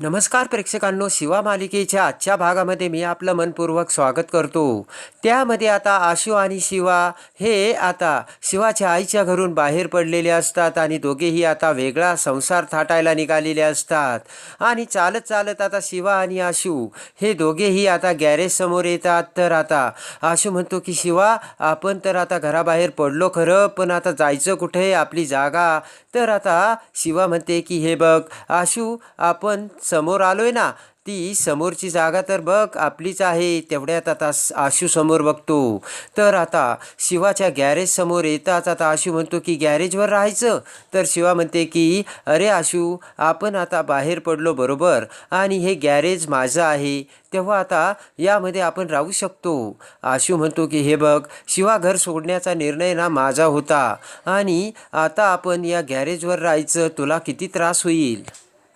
नमस्कार प्रेक्षकांनो शिवा मालिकेच्या आजच्या भागामध्ये मी आपलं मनपूर्वक स्वागत करतो. त्यामध्ये आता आशू आणि शिवा हे आता शिवाच्या आईच्या घरून बाहेर पडलेले असतात आणि दोघेही आता वेगळा संसार थाटायला निघालेले असतात. आणि चालत चालत आता शिवा आणि आशू हे दोघेही आता गॅरेजसमोर येतात. तर आता आशू म्हणतो की शिवा आपण तर आता घराबाहेर पडलो खरं पण आता जायचं कुठे? आपली जागा. तर आता शिवा म्हणते की हे बघ आशू आपण समोर आलोय ना ती समोरची जागा तर बघ आपलीच आहे. तेवढ्यात आता आशू समोर बघतो. तर आता शिवाच्या गॅरेज समोर येताच आता आशू म्हणतो की गॅरेजवर राहायचं? तर शिवा म्हणते की अरे आशू आपण आता बाहेर पडलो बरोबर आणि हे गॅरेज माझं आहे. तेव्हा आता यामध्ये आपण राहू शकतो. आशू म्हणतो की हे बघ शिवा घर सोडण्याचा निर्णय ना माझा होता आणि आता आपण या गॅरेजवर राहायचं तुला किती त्रास होईल.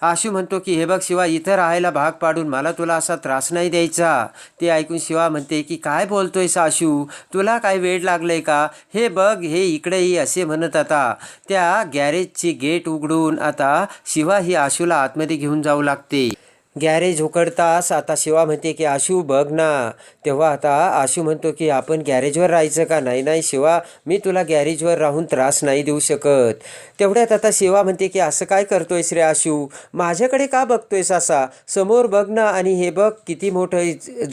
आशू म्हणतो की हे बघ शिवा इथं राहायला भाग पाडून मला तुला असा त्रास नाही द्यायचा. ते ऐकून शिवा म्हणते की काय बोलतोय आशू? तुला काय वेळ लागलंय का? हे बघ हे इकडे असे म्हणत आता. त्या गॅरेजची गेट उघडून आता शिवा ही आशूला आतमध्ये घेऊन जाऊ लागते. गॅरेज उघडताच आता शिवा म्हणते की आशू बघ ना. तेव्हा आता आशू म्हणतो की आपण गॅरेजवर राहायचं का? नाही नाही शिवा मी तुला गॅरेजवर राहून त्रास नाही देऊ शकत. तेवढ्यात आता शिवा म्हणते की असं काय करतोयस रे आशू? माझ्याकडे का बघतोयस असा? समोर बघ ना आणि हे बघ किती मोठं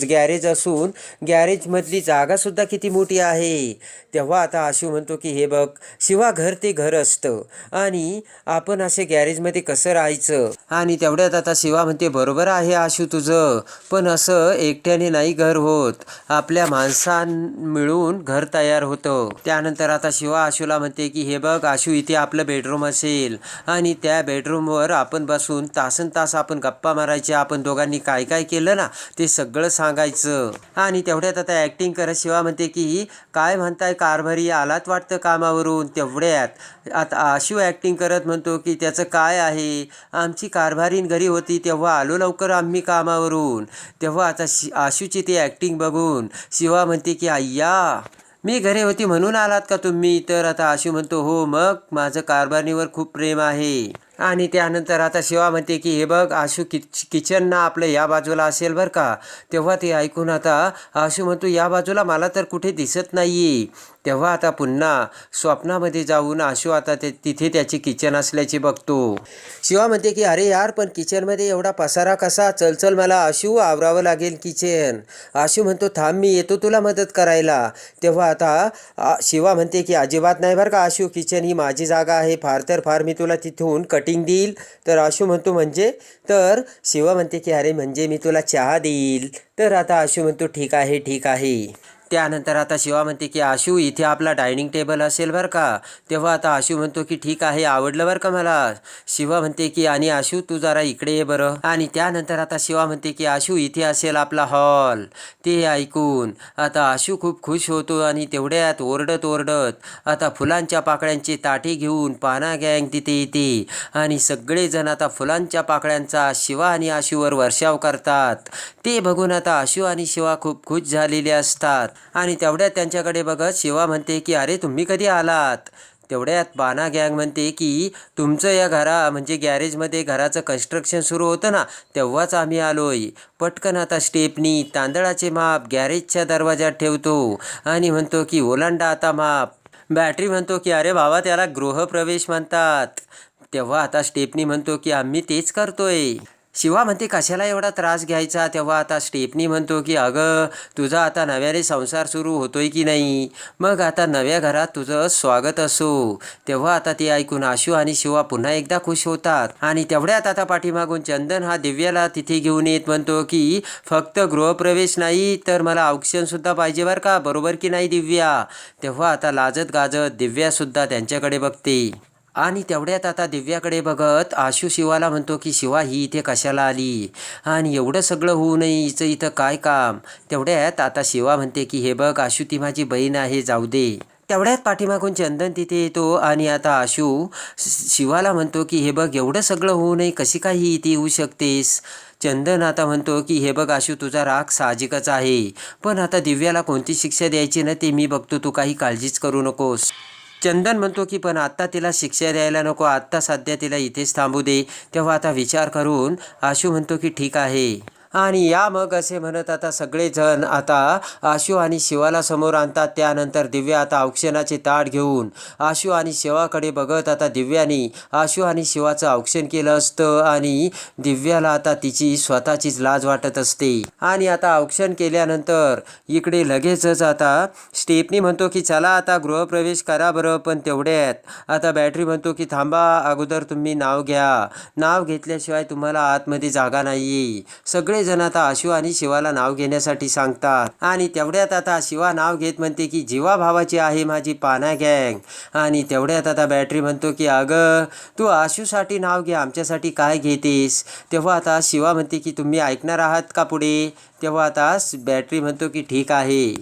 गॅरेज असून गॅरेजमधली जागासुद्धा किती मोठी आहे. तेव्हा आता आशू म्हणतो की हे बघ शिवा घर ते घर असतं. आणि आपण असे गॅरेजमध्ये कसं राहायचं? आणि तेवढ्यात आता शिवा म्हणते बरोबर बरोबर आहे आशू तुझं. पण असं एकट्याने नाही घर होत. आपल्या माणसां मिळून घर तयार होतं. त्यानंतर आता शिवा आशूला म्हणते की हे बघ आशू इथे आपलं बेडरूम असेल. आणि त्या बेडरूमवर आपण बसून तासन तास आपण गप्पा मारायचे आपण दोघांनी काय काय केलं ना ते सगळं सांगायचं. आणि तेवढ्यात आता ॲक्टिंग करत शिवा म्हणते की काय म्हणताय? कारभारी आलात वाटतं कामावरून? तेवढ्यात आता आशू ॲक्टिंग करत म्हणतो की त्याचं काय आहे? आमची कारभारीन घरी होती तेव्हा आलो लवकर आम्ही कामावरून. तेव्हा आता शि आशूची ती ॲक्टिंग बघून शिवा म्हणते की अय्या मी घरी होती म्हणून आलात का तुम्ही? तर आता आशू म्हणतो हो मग माझं कारभारणीवर खूप प्रेम आहे. आणि त्यानंतर आता शिवा म्हणते की हे बघ आशू किच किचन ना आपलं या बाजूला असेल बरं का. तेव्हा ते ऐकून आता आशू म्हणतो या बाजूला मला तर कुठे दिसत नाही तेव्हा आता पुन्हा स्वप्नामध्ये जाऊन आशू आता ते तिथे त्याची किचन असल्याचे बघतो. शिवा म्हणते की अरे यार पण किचनमध्ये एवढा पसारा कसा? चल चल मला आशू आवरावं लागेल किचन. आशू म्हणतो थांब मी येतो तुला मदत करायला. तेव्हा आता शिवा म्हणते की अजिबात नाही बरं का आशू किचन ही माझी जागा आहे. फार तर फार मी तुला तिथून कटिंग देईल. तर आशू म्हणतो म्हणजे तर शिवा म्हणते की अरे म्हणजे मी तुला चहा देईल. तर आता आशू म्हणतो ठीक आहे ठीक आहे. त्यानंतर आता शिवा म्हणते की आशू इथे आपला डायनिंग टेबल असेल बरं का? तेव्हा आता आशू म्हणतो की ठीक आहे आवडलं बरं का मला? शिवा म्हणते की आणि आशू तू जरा इकडे ये बरं. आणि त्यानंतर आता शिवा म्हणते की आशू इथे असेल आपला हॉल. ते ऐकून आता आशू खूप खुश होतो आणि तेवढ्यात ओरडत ओरडत आता फुलांच्या पाकळ्यांची ताटी घेऊन पाना गँग तिथे येते. आणि सगळेजण आता फुलांच्या पाकळ्यांचा शिवा आणि आशूवर वर्षाव करतात. ते बघून आता आशू आणि शिवा खूप खुश झालेले असतात. आणि तेवढ्यात त्यांच्याकडे बघत शिवा म्हणते की अरे तुम्ही कधी आलात? तेवढ्यात बाना गँग म्हणते की तुमचं या घरा म्हणजे गॅरेजमध्ये घराचं कन्स्ट्रक्शन सुरू होतं ना तेव्हाच आम्ही आलोय. पटकन आता स्टेपनी तांदळाचे माप गॅरेजच्या दरवाजात ठेवतो. आणि म्हणतो की ओलांडा आता माप. बॅटरी म्हणतो की अरे भावा त्याला गृहप्रवेश म्हणतात. तेव्हा आता स्टेपनी म्हणतो की आम्ही तेच करतोय. शिवा म्हणते कशाला एवढा त्रास घ्यायचा? तेव्हा आता स्टेपनी म्हणतो की अगं तुझा आता नव्याने संसार सुरू होतोय की नाही? मग आता नव्या घरात तुझं स्वागत असो. तेव्हा आता ते ऐकून आशू आणि शिवा पुन्हा एकदा खुश होतात आणि तेवढ्यात आता पाठीमागून चंदन हा दिव्याला तिथे घेऊन येत म्हणतो की फक्त गृहप्रवेश नाही तर मला औक्षणसुद्धा पाहिजे बरं का? बरोबर की नाही दिव्या? तेव्हा आता लाजत गाजत दिव्यासुद्धा त्यांच्याकडे बघते. आणि तेवढ्यात आता दिव्याकडे बघत आशू शिवाला म्हणतो की शिवा ही इथे कशाला आली? आणि एवढं सगळं होऊ नये हिचं इथं काय काम? तेवढ्यात आता शिवा म्हणते की हे बघ आशू ती माझी बहीण आहे जाऊ दे. तेवढ्यात पाठीमागून चंदन तिथे येतो आणि आता आशू शि- शिवाला म्हणतो की हे बघ एवढं सगळं होऊ नये कशी काय ही इथे येऊ शकतेस? चंदन आता म्हणतो की हे बघ आशू तुझा राग साहजिकच आहे. पण आता दिव्याला कोणती शिक्षा द्यायची ना ते मी बघतो तू काही काळजीच करू नकोस. चंदन म्हणतो की पण आत्ता तिला शिक्षा द्यायला नको आत्ता सध्या तिला इथेच थांबू दे. तेव्हा आता विचार करून आशू म्हणतो की ठीक आहे. आणि या मग असे म्हणत आता सगळेजण आता आशू आणि शिवाला समोर आणतात. त्यानंतर दिव्या आता औक्षणाचे ताट घेऊन आशू आणि शिवाकडे बघत आता दिव्याने आशू आणि शिवाचं औक्षण केलं असतं आणि दिव्याला आता तिची स्वतःचीच लाज वाटत असते. आणि आता औक्षण केल्यानंतर इकडे लगेचच आता स्टेपनी म्हणतो की चला आता गृहप्रवेश करा बरं पण तेवढ्यात आता बॅटरी म्हणतो की थांबा अगोदर तुम्ही नाव घ्या. नाव घेतल्याशिवाय तुम्हाला आतमध्ये जागा नाही सगळेजण आता आशू आणि शिवाला नाव घेण्यासाठी सांगतात. आणि तेवढ्यात आता शिवा नाव घेत म्हणते की जीवा भावाची आहे माझी पाना गँग. आणि तेवढ्यात आता बॅटरी म्हणतो की अगं तू आशूसाठी नाव घे आमच्यासाठी काय घेतेस? तेव्हा आता शिवा म्हणते की तुम्ही ऐकणार आहात का पुढे? तेव्हा आता बॅटरी म्हणतो की ठीक आहे.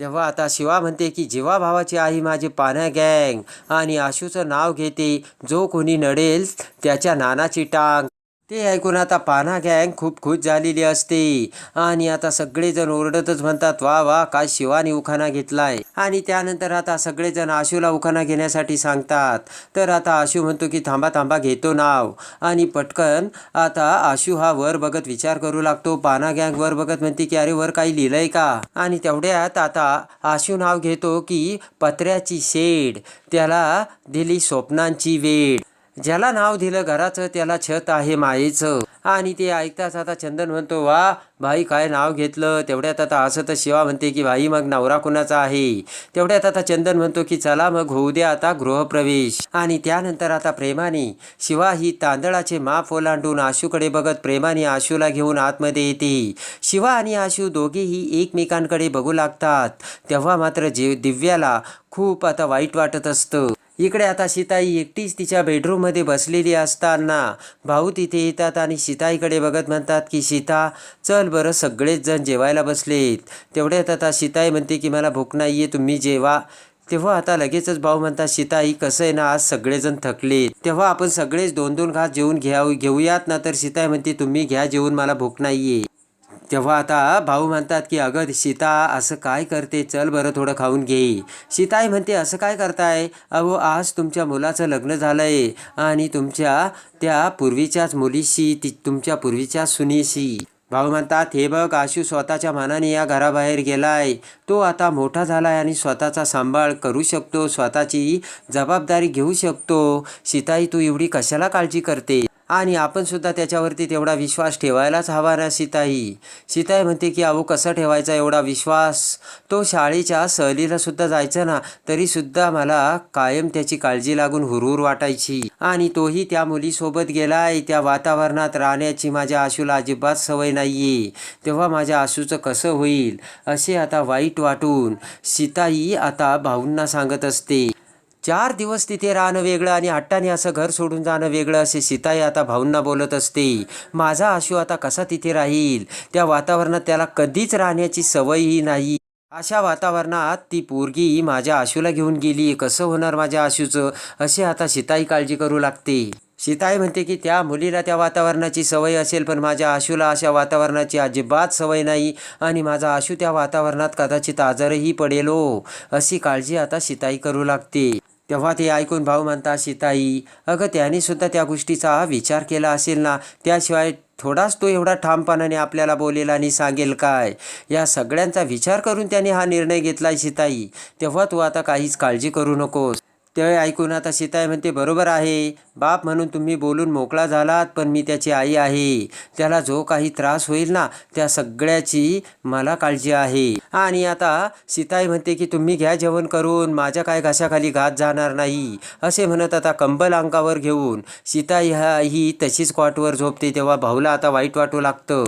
तेव्हा आता शिवा म्हणते की जीवा भावाची आई माझी पाण्या गँग. आणि आशूचं नाव घेते जो कोणी नडेल त्याच्या नानाची टांग. ते ऐकून आता पाना गँग खूप खुश झालेली असते. आणि आता सगळेजण ओरडतच म्हणतात वा वा काय शिवाने उखाणा घेतलाय. आणि त्यानंतर आता सगळेजण आशूला उखाणा घेण्यासाठी सांगतात. तर आता आशू म्हणतो की थांबा थांबा घेतो नाव. आणि पटकन आता आशू हा वर बघत विचार करू लागतो. पाना गँग वर बघत म्हणते की अरे वर काही लिहिलंय का? आणि तेवढ्यात आता आशू नाव घेतो की पत्र्याची शेड त्याला दिली स्वप्नांची वेड. ज्याला नाव दिलं घराचं त्याला छत आहे मायेचं आणि ते ऐकताच आता चंदन म्हणतो वा भाई काय नाव घेतलं? तेवढ्यात आता असं तर शिवा म्हणते की भाई मग नवरा कुणाचा आहे? तेवढ्यात आता चंदन म्हणतो की चला मग होऊ द्या आता गृहप्रवेश. आणि त्यानंतर आता प्रेमाने शिवा ही तांदळाचे माप ओलांडून आशूकडे बघत प्रेमाने आशूला घेऊन आतमध्ये येते. शिवा आणि आशू दोघेही एकमेकांकडे बघू लागतात. तेव्हा मात्र जे दिव्याला खूप आता वाईट वाटत असतं. इकडे आता सीताई एकटीच तिच्या बेडरूममध्ये बसलेली असताना भाऊ तिथे येतात आणि सीताईकडे बघत म्हणतात की सीता चल बरं सगळेच जण जेवायला बसलेत. तेवढ्यात आता सीताई म्हणते की मला भूक नाही आहे तुम्ही जेवा. तेव्हा आता लगेचच भाऊ म्हणतात सीताई कसं आहे ना आज सगळेजण थकले तेव्हा आपण सगळेच दोन दोन घास जेवून घ्या घेऊयात ना? तर सीताई म्हणते तुम्ही घ्या जेवून मला भूक नाही आहे तेव्हा आता भाऊ म्हणतात की अगं सीता असं काय करते? चल बरं थोडं खाऊन घे. सीताई म्हणते असं काय करताय? अहो आज तुमच्या मुलाचं लग्न झालं आहे आणि तुमच्या त्या पूर्वीच्याच मुलीशी ती तुमच्या पूर्वीच्या सुनीशी. भाऊ म्हणतात हे बघ आशू स्वतःच्या मनाने या घराबाहेर गेलाय. तो आता मोठा झालाय आणि स्वतःचा सांभाळ करू शकतो स्वतःची जबाबदारी घेऊ शकतो. सीताई तू एवढी कशाला काळजी करते? आणि आपण सुद्धा त्याच्यावरती तेवढा विश्वास ठेवायलाच हवा ना सीताई. सीताई म्हणते की अहो कसं ठेवायचा एवढा विश्वास? तो शाळेच्या सहलीला सुद्धा जायचा ना तरीसुद्धा मला कायम त्याची काळजी लागून हुरहुर वाटायची. आणि तोही त्या मुलीसोबत गेलाय. त्या वातावरणात राहण्याची माझ्या आशूला अजिबात सवय नाहीये. तेव्हा माझ्या आशूचं कसं होईल? असे आता वाईट वाटून सीताई आता भाऊंना सांगत असते. चार दिवस तिथे राहणं वेगळं आणि हट्टाने असं घर सोडून जाणं वेगळं असे सीताई आता भाऊंना बोलत असते. माझा आशू आता कसा तिथे राहील? त्या वातावरणात त्याला कधीच राहण्याची सवयही नाही. अशा वातावरणात ती पोरगी माझ्या आशूला घेऊन गेली. कसं होणार माझ्या आशूचं? असे आता सीताई काळजी करू लागते. सीताई म्हणते की त्या मुलीला त्या वातावरणाची सवय असेल पण माझ्या आशूला अशा वातावरणाची अजिबात सवय नाही आणि माझा आशू त्या वातावरणात कदाचित आजारही पडेलो. अशी काळजी आता सीताई करू लागते. तेव्हा ते ऐकून भाऊ म्हणतात सीताई अगं त्याने सुद्धा त्या गोष्टीचा विचार केला असेल ना? त्याशिवाय थोडाच तो एवढा ठामपणाने आपल्याला बोलेल आणि सांगेल काय? या सगळ्यांचा विचार करून त्याने हा निर्णय घेतला सीताई. तेव्हा तू आता काहीच काळजी करू नकोस. ते ऐकून आता सीताई म्हणते बरोबर आहे. बाप म्हणून तुम्ही बोलून मोकळा झालात पण मी त्याची आई आहे. त्याला जो काही त्रास होईल ना त्या सगळ्याची मला काळजी आहे. आणि आता सीताई म्हणते की तुम्ही घ्या जेवण करून माझ्या काय घशाखाली घात जाणार नाही. असे म्हणत आता कंबल अंगावर घेऊन सीताई हा ही तशीच कॉटवर झोपते तेव्हा भाऊला आता वाईट वाटू लागतं.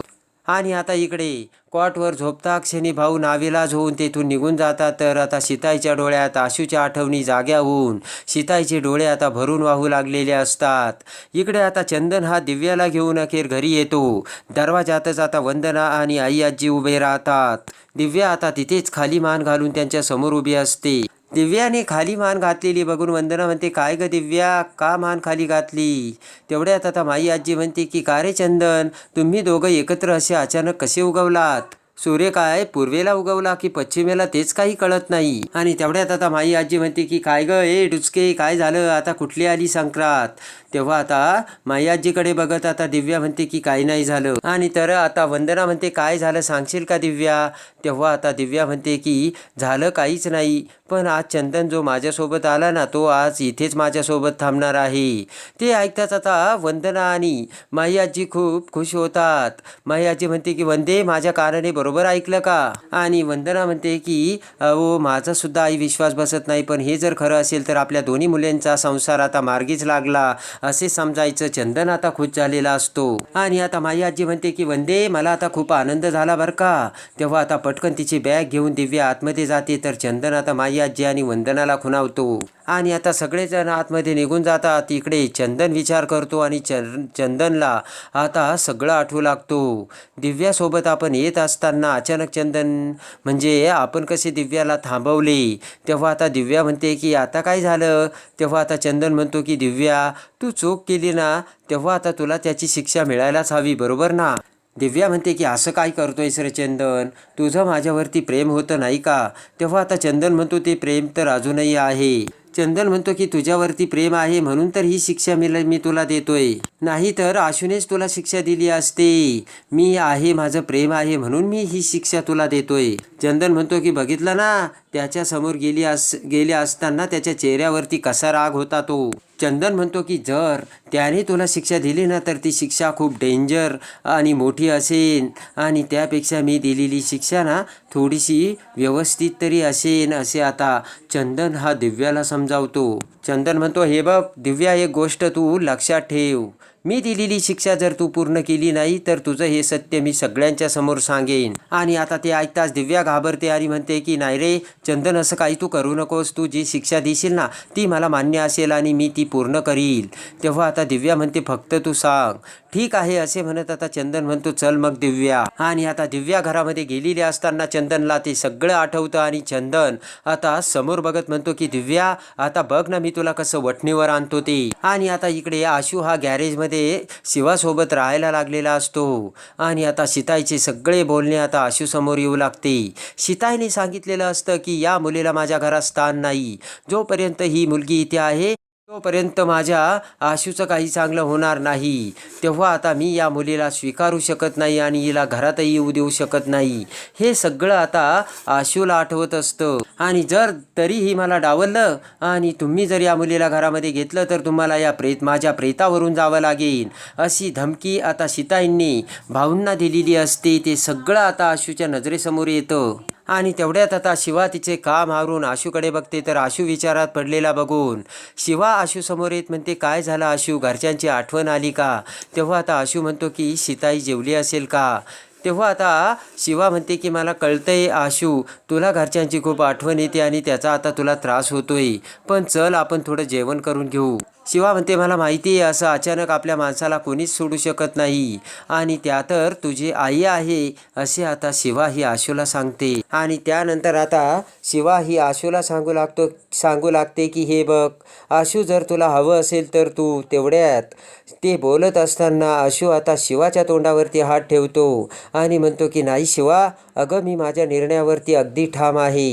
आणि आता इकडे कॉटवर झोपता क्षणी भाऊ नाविलाज होऊन तेथून निघून जातात तर आता सीताईच्या डोळ्यात आशूच्या आठवणी जाग्या होऊन सीताईचे डोळे आता भरून वाहू लागलेले असतात. इकडे आता चंदन हा दिव्याला घेऊन अखेर घरी येतो. दरवाजातच आता वंदना आणि आई आजी उभे राहतात. दिव्या आता तिथेच खाली मान घालून त्यांच्यासमोर उभी असते. दिव्याने खाली मान घातलेली बघून वंदना म्हणते काय ग दिव्या? का मान खाली घातली? तेवढ्यात आता माई आजी म्हणते की का रे चंदन? तुम्ही दोघं एकत्र असे अचानक कसे उगवलात? सूर्य काय पूर्वेला उगवला की पश्चिमेला तेच काही कळत नाही. आणि तेवढ्यात आता माई आजी म्हणते की काय ग ए डुचके काय झालं? आता कुठली आली संक्रांत? तेव्हा आता माई आजीकडे बघत आता दिव्या म्हणते की काही नाही झालं. आणि तर आता वंदना म्हणते काय झालं सांगशील का दिव्या? तेव्हा आता दिव्या म्हणते की झालं काहीच नाही. पण आज चंदन जो माझ्यासोबत आला ना तो आज इथेच माझ्यासोबत थांबणार आहे. ते ऐकताच आता वंदना आणि माई आजी खूप खुश होतात. माई आजी म्हणते की वंदे माझ्या कारणे बरोबर बरोबर ऐकलं का? आणि वंदना म्हणते की अहो माझा सुद्धा आई विश्वास बसत नाही पण हे जर खरं असेल तर आपल्या दोन्ही मुलींचा संसार आता मार्गीच लागला. असे समजायचं चंदन आता खुश झालेला असतो. आणि आता माई आजी म्हणते की वंदे मला आता खूप आनंद झाला बरं का? तेव्हा आता पटकन तिची बॅग घेऊन दिव्या आतमध्ये जाते तर चंदन आता माई आजी आणि वंदनाला खुणावतो. आणि आता सगळेजण आतमध्ये निघून जातात. इकडे चंदन विचार करतो आणि चं चंदनला आता सगळं आठवू लागतो. दिव्यासोबत आपण येत असताना अचानक चंदन म्हणजे आपण कसे दिव्याला थांबवले? तेव्हा आता दिव्या म्हणते की आता काय झालं? तेव्हा आता चंदन म्हणतो की दिव्या तू चूक केली ना तेव्हा आता तुला त्याची शिक्षा मिळायलाच हवी बरोबर ना? दिव्या म्हणते की असं काय करतोयस सर चंदन? तुझं माझ्यावरती प्रेम होतं नाही का? तेव्हा आता चंदन म्हणतो ते प्रेम तर अजूनही आहे. चंदन म्हणतो की तुझ्यावरती प्रेम आहे म्हणून तर ही शिक्षा मिळ मी तुला देतोय. नाही तर आशूनेच तुला शिक्षा दिली असते. मी आहे माझं प्रेम आहे म्हणून मी ही शिक्षा तुला देतोय. चंदन म्हणतो की बघितलं ना त्याच्यासमोर गेली अस गेले असताना त्याच्या चेहऱ्यावरती कसा राग होता तो. चंदन म्हणतो की जर त्याने तुला शिक्षा दिली ना तर ती शिक्षा खूप डेंजर आणि मोठी असेल आणि त्यापेक्षा मी दिलेली शिक्षा ना थोडीशी व्यवस्थित तरी असेन असे आता चंदन हा दिव्याला समजावतो. चंदन म्हणतो हे बघ दिव्या एक गोष्ट तू लक्षात ठेव. मी दिलेली शिक्षा जर तू पूर्ण केली नाही तर तुझं हे सत्य मी सगळ्यांच्या समोर सांगेन. आणि आता ते ऐकताच दिव्या घाबरते आणि म्हणते की नाही रे चंदन असं काही तू करू नकोस. तू जी शिक्षा देशील ना ती मला मान्य असेल आणि मी ती पूर्ण करील. तेव्हा आता दिव्या म्हणते फक्त तू सांग. ठीक आहे असे म्हणत आता चंदन म्हणतो चल मग दिव्या. आणि आता दिव्या घरामध्ये गेलेली असताना चंदनला ते सगळं आठवतं आणि चंदन आता समोर बघत म्हणतो की दिव्या आता बघ ना मी तुला कसं वठणीवर आणतो ते. आणि आता इकडे आशू हा गॅरेजमध्ये शिवासोबत राहायला लागलेला असतो. आणि आता सीताईचे सगळे बोलणे आता आशू समोर येऊ लागते. सीताईने सांगितलेलं असतं की या मुलीला माझ्या घरात स्थान नाही. जोपर्यंत ही मुलगी इथे आहे तोपर्यंत माझ्या आशूचं काही चांगलं होणार नाही. तेव्हा आता मी या मुलीला स्वीकारू शकत नाही आणि हिला घरातही येऊ देऊ शकत नाही. हे सगळं आता आशूला आठवत असतं. आणि जर तरीही मला डावललं आणि तुम्ही जर या मुलीला घरामध्ये घेतलं तर तुम्हाला या प्रेत माझ्या प्रेतावरून जावं लागेल. अशी धमकी आता सीताईंनी भाऊंना दिलेली असते. ते सगळं आता आशूच्या नजरेसमोर येतं. आणि तेवढ्यात आता शिवा तिचे काम आवरून आशूकडे बघते तर आशू विचारात पडलेला बघून शिवा आशू समोर येत म्हणते काय झालं आशू? घरच्यांची आठवण आली का? तेव्हा आता आशू म्हणतो की सीताई जेवली असेल का? तेव्हा आता शिवा म्हणते की मला कळतंय आशू तुला घरच्यांची खूप आठवण येते आणि त्याचा आता तुला त्रास होतोय. पण चल आपण थोडं जेवण करून घेऊ. शिवा म्हणते मला माहिती आहे असं अचानक आपल्या माणसाला कोणीच सोडू शकत नाही. आणि त्या तर तुझी आई आहे असे आता शिवा ही आशूला सांगते. आणि त्यानंतर आता शिवा ही आशूला सांगू लागतो सांगू लागते की हे बघ आशू जर तुला हवं असेल तर तू तेवढ्यात. ते बोलत असताना आशू आता शिवाच्या तोंडावरती हात ठेवतो आणि म्हणतो की नाही शिवा अगं मी माझ्या निर्णयावरती अगदी ठाम आहे.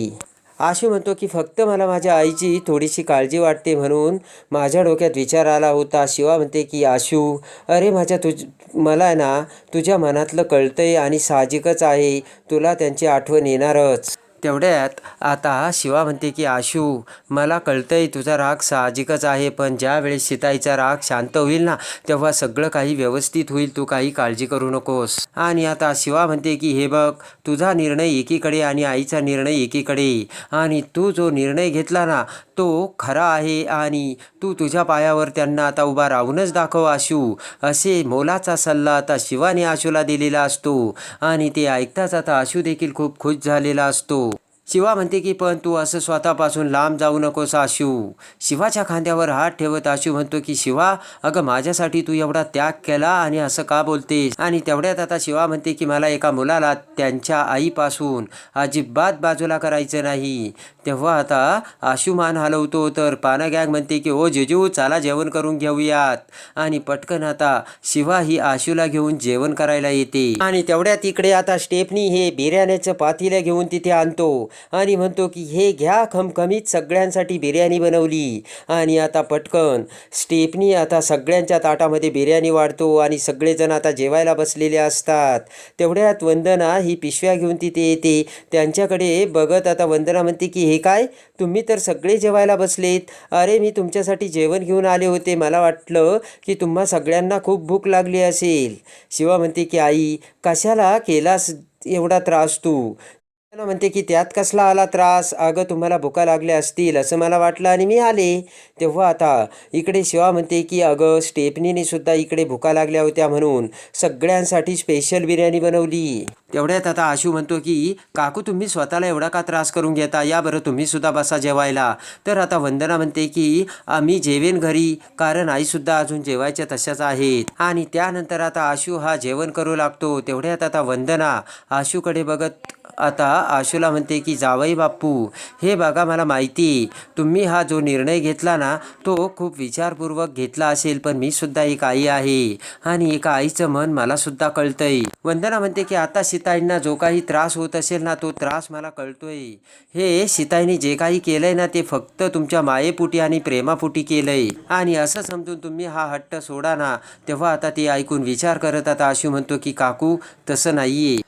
आशू म्हणतो की फक्त मला माझ्या आईची थोडीशी काळजी वाटते म्हणून माझ्या डोक्यात विचार आला होता. शिवा म्हणते की आशू अरे माझ्या तुझ मला ना तुझ्या मनातलं कळतंय आणि साहजिकच आहे. तुला त्यांची आठवण येणारच. तेवढ्यात आता शिवा म्हणते की आशू मला कळतंय तुझा राग साहजिकच आहे पण ज्यावेळेस शिताईचा सीताईचा राग शांत होईल ना तेव्हा सगळं काही व्यवस्थित होईल तू काही काळजी करू नकोस. आणि आता शिवा म्हणते की हे बघ तुझा निर्णय एकीकडे आणि आईचा निर्णय एकीकडे. आणि तू जो निर्णय घेतला ना तो खरा आहे आणि तू तुझ्या पायावर त्यांना आता उभा राहूनच दाखव आशू. असे मोलाचा सल्ला आता शिवाने आशूला दिलेला असतो. आणि ते ऐकताच आता आशू देखील खूप खुश झालेला असतो. शिवा म्हणते की पण तू असं स्वतःपासून लांब जाऊ नकोस आशू. शिवाच्या खांद्यावर हात ठेवत आशू म्हणतो की शिवा अगं माझ्यासाठी तू एवढा त्याग केला आणि असं का बोलतेस? आणि तेवढ्यात आता शिवा म्हणते की मला एका मुलाला त्यांच्या आईपासून अजिबात बाजूला करायचं नाही. तेव्हा आता आशू मान हलवतो तर पाना गॅग म्हणते की ओ जेजू चला जेवण करून घेऊयात. आणि पटकन आता शिवा ही आशूला घेऊन जेवण करायला येते. आणि तेवढ्यात इकडे आता स्टेपनी हे बिर्याण्याचं पातीला घेऊन तिथे आणतो. आणि म्हणतो की हे घ्या खमखमीत सगळ्यांसाठी बिर्याणी बनवली. आणि आता पटकन स्टेपनी आता सगळ्यांच्या ताटामध्ये बिर्याणी वाढतो आणि सगळेजण आता जेवायला बसलेले असतात. तेवढ्यात वंदना ही पिशव्या घेऊन तिथे येते. त्यांच्याकडे बघत आता वंदना म्हणते की हे काय? तुम्ही तर सगळे जेवायला बसलेत. अरे मी तुमच्यासाठी जेवण घेऊन आले होते. मला वाटलं की तुम्हा सगळ्यांना खूप भूक लागली असेल. शिवा म्हणते की आई कशाला केलास एवढा त्रास तू? मला म्हणते की त्यात कसला आला त्रास? अगं तुम्हाला भुका लागल्या असतील असं मला वाटलं आणि मी आले. तेव्हा आता इकडे शिवा म्हणते की अगं स्टेपनीने सुद्धा इकडे भुका लागल्या होत्या म्हणून सगळ्यांसाठी स्पेशल बिर्याणी बनवली. तेवढ्यात आता आशू म्हणतो की काकू तुम्ही स्वतःला एवढा का त्रास करून घेता? याबरं तुम्ही सुद्धा बसा जेवायला. तर आता वंदना म्हणते की आम्ही जेवेन घरी कारण आईसुद्धा अजून जेवायच्या तशाच आहेत. आणि त्यानंतर आता आशू हा जेवण करू लागतो. तेवढ्यात आता वंदना आशूकडे बघत आता आशूला म्हणते की जावई बाप्पू हे बघा मला माहिती तुम्ही हा जो निर्णय घेतला ना तो खूप विचारपूर्वक घेतला असेल पण मी सुद्धा एक आई आहे आणि एका आईचं मन मला सुद्धा कळतंय. वंदना म्हणते की आता सीताईंना जो काही त्रास होत असेल ना तो त्रास मला कळतोय. हे सीताईने जे काही केलंय ना ते फक्त तुमच्या मायेपुटी आणि प्रेमापुटी केलंय. आणि असं समजून तुम्ही हा हट्ट सोडा ना. तेव्हा आता ते ऐकून विचार करत आता आशू म्हणतो की काकू तसं नाहीये.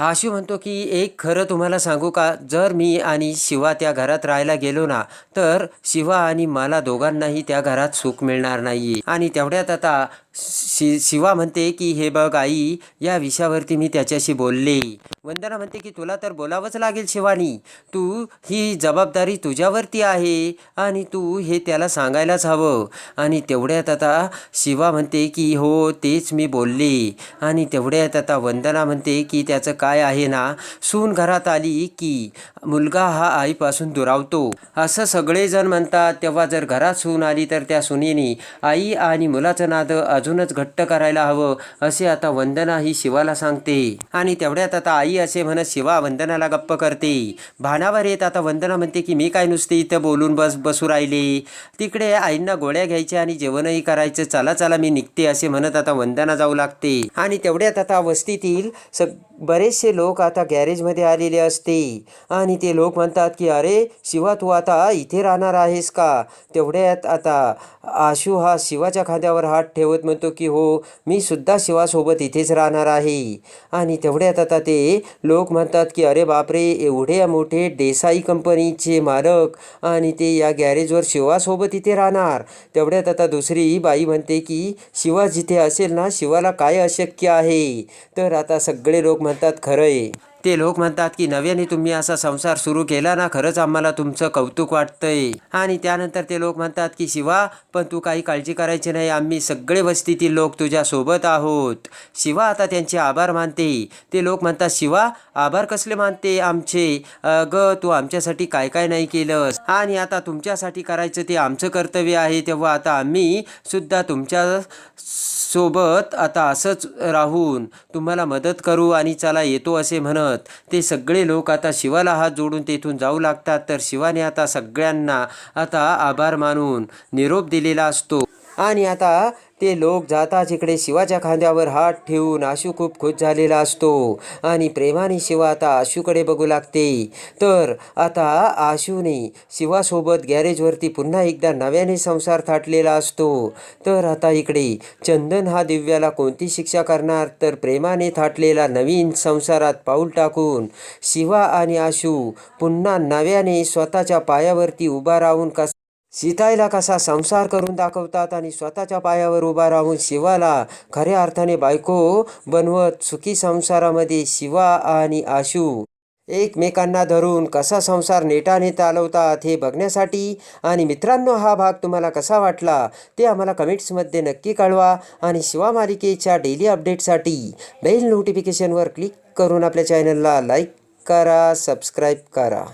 आशू म्हणतो की एक खरं तुम्हाला सांगू का? जर मी आणि शिवा त्या घरात राहायला गेलो ना तर शिवा आणि मला दोघांनाही त्या घरात सुख मिळणार नाही आणि तेवढ्यात आता शि शिवा म्हणते की हे बघ आई या विषयावरती मी त्याच्याशी बोलले. वंदना म्हणते की तुला तर बोलावंच लागेल शिवानी. तू ही जबाबदारी तुझ्यावरती आहे आणि तू हे त्याला सांगायलाच हवं. आणि तेवढ्यात आता शिवा म्हणते की हो तेच मी बोलले. आणि तेवढ्यात आता वंदना म्हणते की त्याचं काय आहे ना? सून घरात आली की मुलगा हा आईपासून दुरावतो. असं सगळेजण म्हणतात तेव्हा जर घरात सून आली तर त्या सुनीने आई आणि मुलाचं नातं अजूनच घट्ट करायला हवं असे आता वंदना ही शिवाला सांगते. आणि तेवढ्यात आता आई असे म्हणत शिवा वंदनाला गप्प करते. भानावर येत आता वंदना म्हणते की मी काय नुसते इथं बोलून बस बसू राहिले? तिकडे आईंना गोळ्या घ्यायच्या आणि जेवणही करायचं चला चला मी निघते असे म्हणत आता वंदना जाऊ लागते. आणि तेवढ्यात आता वस्तीतील सग बरेचसे लोक आता गॅरेजमध्ये आलेले असते. आणि ते लोक म्हणतात की अरे शिवा तू आता इथे राहणार आहेस का? तेवढ्यात आता आशू हा शिवाच्या खांद्यावर हात ठेवत म्हणतो की हो मी सुद्धा शिवासोबत इथेच राहणार आहे. आणि तेवढ्यात आता ते लोक म्हणतात की अरे बापरे एवढे मोठे देसाई कंपनीचे मालक आणि ते या गॅरेजवर शिवासोबत इथे राहणार. तेवढ्यात आता दुसरी बाई म्हणते की शिवा जिथे असेल ना शिवाला काय अशक्य आहे? तर आता सगळे लोक म्हणतात म्हणतात खरंय ते लोक म्हणतात की नव्याने तुम्ही असा संसार सुरू केला ना खरंच आम्हाला तुमचं कौतुक वाटतंय. आणि त्यानंतर ते लोक म्हणतात की शिवा पण तू काही काळजी करायची नाही. आम्ही सगळे वस्तीतील लोक तुझ्या सोबत आहोत. शिवा आता त्यांचे आभार मानते. ते लोक म्हणतात शिवा आभार कसले मानते आमचे? अगं तू आमच्यासाठी काय काय नाही केलंस. आणि आता तुमच्यासाठी करायचं ते आमचं कर्तव्य आहे. तेव्हा आता आम्ही सुद्धा तुमच्यासोबत आता असंच राहून तुम्हाला मदत करू आणि चला येतो असे म्हणत म्हणत ते सगळे लोक आता शिवाला हात जोडून तेथून जाऊ लागतात तर शिवाने आता सगळ्यांना आता आभार मानून निरोप दिलेला असतो. आणि आता ते लोक जाताच इकडे शिवाच्या खांद्यावर हात ठेवून आशू खूप खुश झालेला असतो. आणि प्रेमाने शिवा आता आशूकडे बघू लागते. तर आता आशूने शिवासोबत गॅरेजवरती पुन्हा एकदा नव्याने संसार थाटलेला असतो. तर आता इकडे चंदन हा दिव्याला कोणती शिक्षा करणार? तर प्रेमाने थाटलेला नवीन संसारात पाऊल टाकून शिवा आणि आशू पुन्हा नव्याने स्वतःच्या पायावरती उभा राहून कस सीताईला कसा संसार करून दाखवतात आणि स्वतःच्या पायावर उभा राहून शिवाला खऱ्या अर्थाने बायको बनवत सुखी संसारामध्ये शिवा आणि आशू एकमेकांना धरून कसा संसार नेटाने चालवतात हे बघण्यासाठी. आणि मित्रांनो हा भाग तुम्हाला कसा वाटला ते आम्हाला कमेंट्समध्ये नक्की कळवा आणि शिवा मालिकेच्या डेली अपडेटसाठी बेल नोटिफिकेशनवर क्लिक करून आपल्या चॅनलला लाईक करा सबस्क्राईब करा.